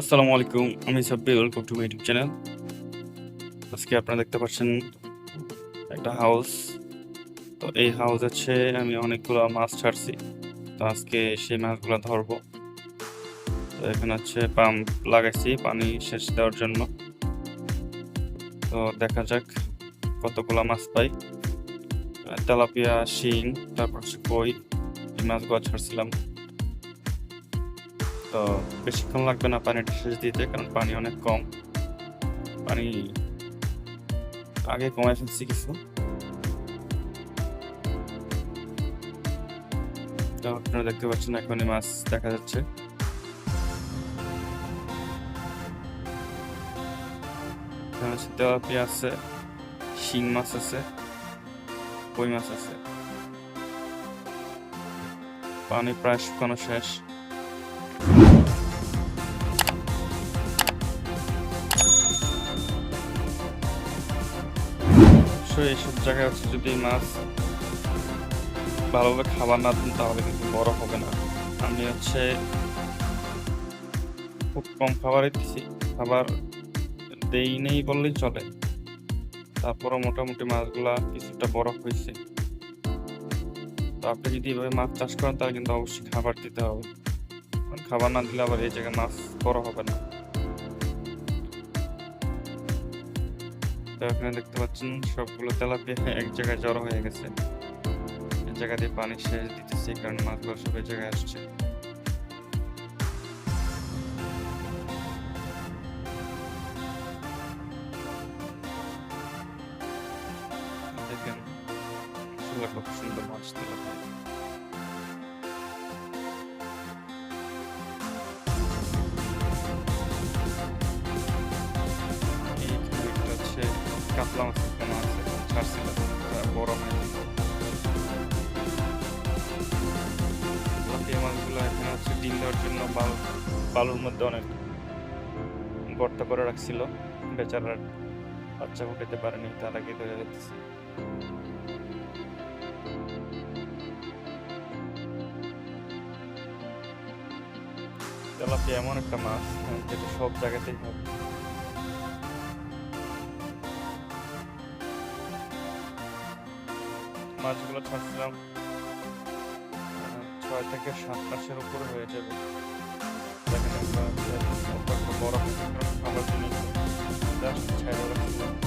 আসসালামু আলাইকুম, আমি Sabbi welcome to my YouTube channel আজকে আপনারা দেখতে পাচ্ছেন একটা হাউস তো এই হাউস আছে আমি অনেকগুলো মাছ ছাড়ছি। তো আজকে সেই মাছগুলো ধরবো। তো এখানে হচ্ছে পাম্প লাগাইছি পানি সেচ দেওয়ার জন্য। তো দেখা যাক কতগুলো মাছ পাই। তেলাপিয়া, শিং, তারপর হচ্ছে কই। এই মাছগুলো ছাড়ছিলাম। তো বেশিক্ষণ লাগবে না পানিটা শেষ দিতে, কারণ পানি অনেক কম। পানি আগে কমায় ফেলছি কিছু। আপনারা দেখতে পাচ্ছেন এখনই মাছ দেখা যাচ্ছে। তেলাপিয়া আছে, শিং মাছ আছে, কই মাছ আছে? পানি প্রায় শুকানো শেষ। অবশ্যই এইসব জায়গায় হচ্ছে যদি মাছ ভালোভাবে খাবার না দেন, তাহলে কিন্তু বড় হবে না। আমি হচ্ছে খুব কম খাবারই দিছি খাবার দেই নেই বললেই চলে। তারপরও মোটামুটি মাছগুলা কিছুটা বড় হয়েছে। তো আপনি যদি এভাবে মাছ চাষ করেন, তাহলে কিন্তু অবশ্যই খাবার দিতে হবে। খাবার না দিলে আবার এই জায়গায় মাছ বড় হবে না। তো এখানে দেখতে পাচ্ছেন সবগুলো তেলাপিয়া এক জায়গায় জড়ো হয়ে গেছে। এক জায়গা দিয়ে পানি সেচ দিতেছি কারণ মাছগুলো সব এই জায়গায় আসছে। দেখেন কত সুন্দর মাছ তেলাপিয়া কাতলা মাছের পোনা আছে ছাড়ছিল তা বড় হয়নি এই মাছগুলো এখানে হচ্ছে ডিম দেওয়ার জন্য বাল বালুর মধ্যে অনেক গর্ত করে রাখছিল বেচারার বাচ্চা ফুটাতে পারেনি তার আগে ধরে যাচ্ছে তেলাপিয়া এমন একটা মাছ যেটা সব জায়গাতেই হবে মাছগুলো ছাড়ছিলাম ছয় থেকে সাত মাসের উপরে হয়ে যাবে। দেখেন আমরা বড় খাবার জন্য জাস্ট ছাইড়া রাখছিলাম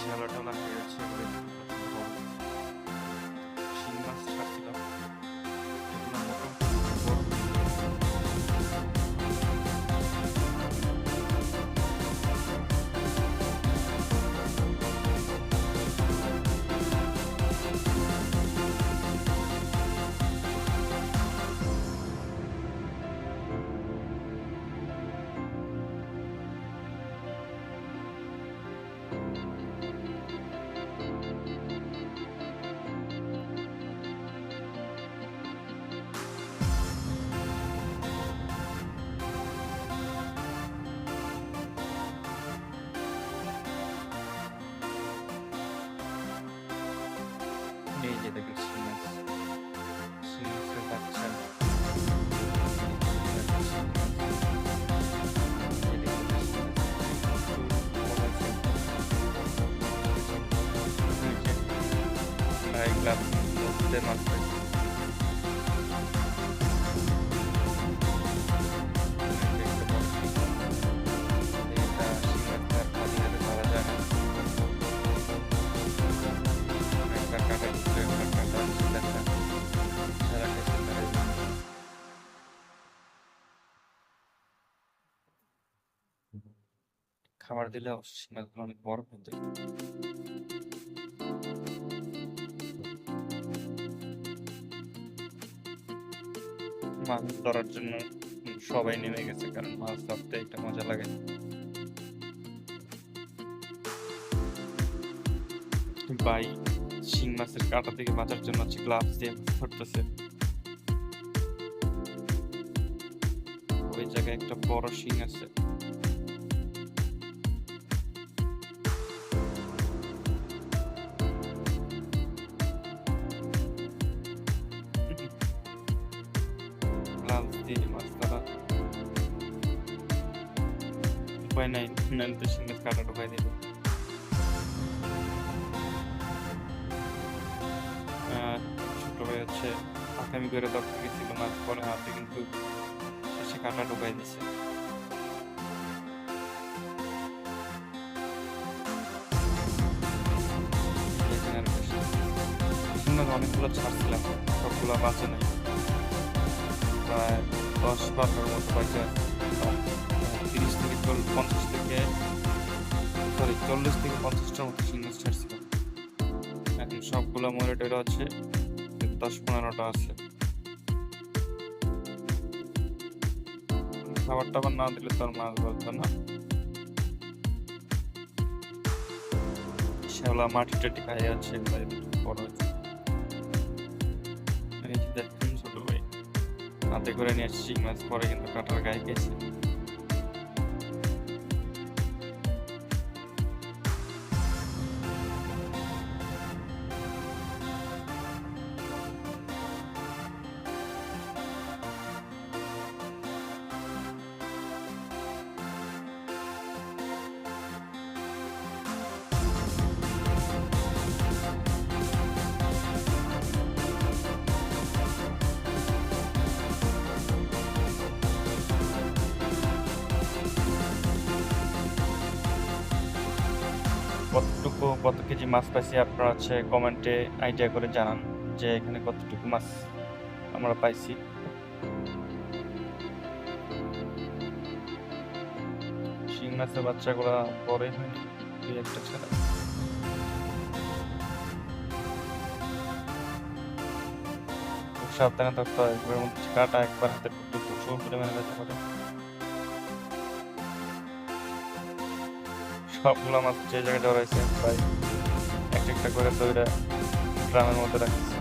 শ্যাওলা খেতে পারে খাবার দিলে অবশ্যই মাছগুলো অনেক বড় হতে মাছ ধরার জন্য সবাই নেমে গেছে, কারণ মাছ ধরতে একটা মজা লাগে। ভাই, শিং মাছের কাঁটা থেকে বাঁচার জন্য হচ্ছে গ্লাভস দিয়ে ধরতেছে। ওই জায়গায় একটা বড় শিং আছে। নাই নাহলে তো শিং মাছ কাটা ঢুকাই দেবে ছোট ভাই হচ্ছে আগামী করে ধরতে গেছিল মাছ পরে হাতে কিন্তু এসে কাটা ঢুকাই দিছে অনেকগুলো ছাড়ছিলাম সবগুলো বাঁচে নাই প্রায় দশ বারোটার মতো বাঁচে আছে তিরিশ থেকে পঞ্চাশ থেকে সরি চল্লিশ থেকে পঞ্চাশটার মতো মাছ ছাড়ছিলাম এখন সবগুলো মরে টরে আছে, দশ পনেরোটা আছে। খাবার টাবার না দিলে তো আর মাছ বলতো না। শ্যাওলা মাটি টাটি খাই আছে বড় দেখুন ছোট ভাই, হাতে করে নিয়ে আসছি মাছ, পরে কিন্তু কাটার গায়ে গেছে। কতটুকু, কত কেজি মাছ পাইছি আপনারা হচ্ছে কমেন্টে আইডিয়া করে জানান যে এখানে কতটুকু মাছ আমরা পাইছি। শিং মাছের বাচ্চাগুলা বড় হয়নি একটা ছাড়া। খুব সাবধানে থাকতে হয় মধ্যে কাটা একবার হাতে প্রচুর পরিমাণে ব্যথা করে। সবগুলো মাছ যে জায়গায় ধরাইছে প্রায় এক একটা করে দইরা ড্রামের মধ্যে রাখছে।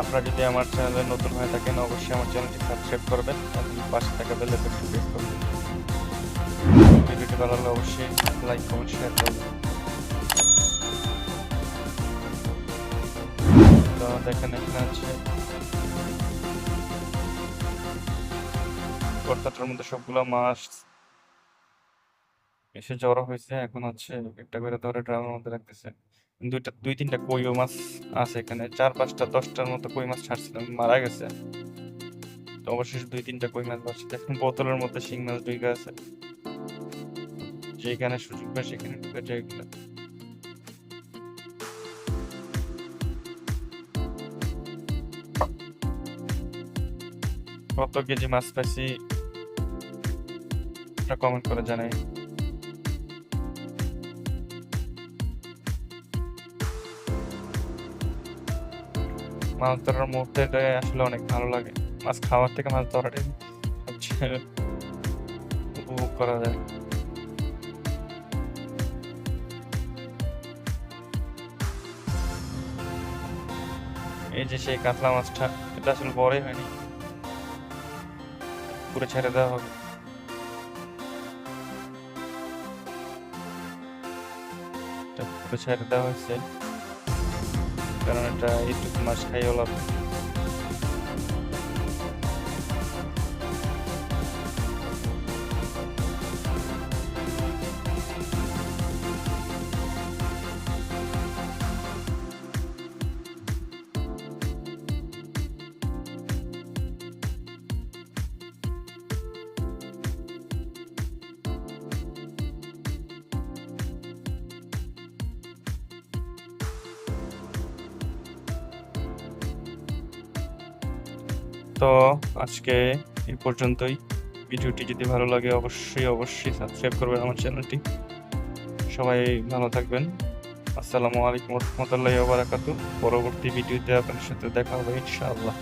আপনারা যদি আমার চ্যানেলে নতুন হয়ে থাকেন, অবশ্যই আমার চ্যানেলটি সাবস্ক্রাইব করবেন, এবং পাশে থাকা বেল আইকনটি প্রেস করবেন। ভিডিওটি ভালো লাগলে অবশ্যই লাইক, কমেন্ট, শেয়ার করবেন। তো দেখেন, এখানে আছে কর্তাটার মধ্যে সবগুলো মাছ এসে জড়ো হয়েছে। এখন হচ্ছে একটা করে ধরে ড্রামের মধ্যে রাখতেছে। দুইটা, দুই, তিনটা কইও মাছ আছে এখানে। চার পাঁচটা, দশটার মতো কই মাছ ছাড়ছিলাম মারা গেছে। তো অবশেষ দুই, তিনটা কই মাছ পাচ্ছি দেখুন বোতলের মধ্যে শিং মাছ ঢুকে আছে। যেখানে সুযোগ পায় সেখানে ঢুকে যায় এগুলো। কত কেজি মাছ পাইছি? একটা কমেন্ট করে জানাই। মাছ ধরার মুহূর্তে আসলে অনেক ভালো লাগে। মাছ খাওয়ার থেকে মাছ ধরাটাই উপভোগ করা যায়। এই যে সেই কাতলা মাছটা, এটা আসলে বড়ই হয়নি। পুরো ছেড়ে দেওয়া হবে। ছেড়ে দেওয়া হয়েছে। কারণ এটা একটু মাছ খাইও লাভ তো আজকে এ পর্যন্তই। ভিডিওটি যদি ভালো লাগে অবশ্যই অবশ্যই সাবস্ক্রাইব করবেন আমার চ্যানেলটি সবাই ভালো থাকবেন। আসসালামু আলাইকুম রহমতুল্লাহ বারাকাতু পরবর্তী ভিডিওতে আপনার সাথে দেখা হবে ইনশাআল্লাহ।